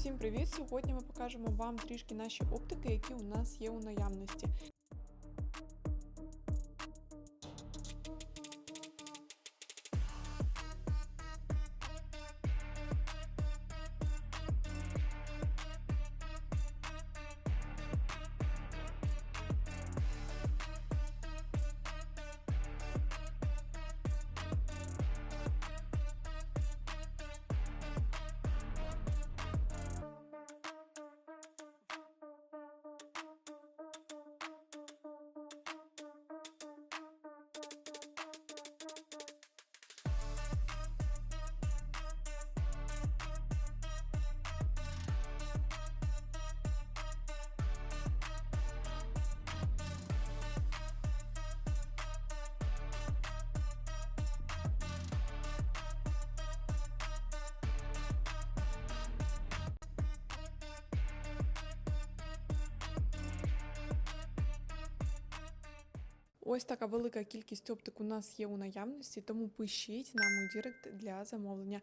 Всім привіт! Сьогодні ми покажемо вам трішки наші оптики, які у нас є у наявності. Ось така велика кількість оптик у нас є у наявності, тому пишіть нам у Дірект для замовлення.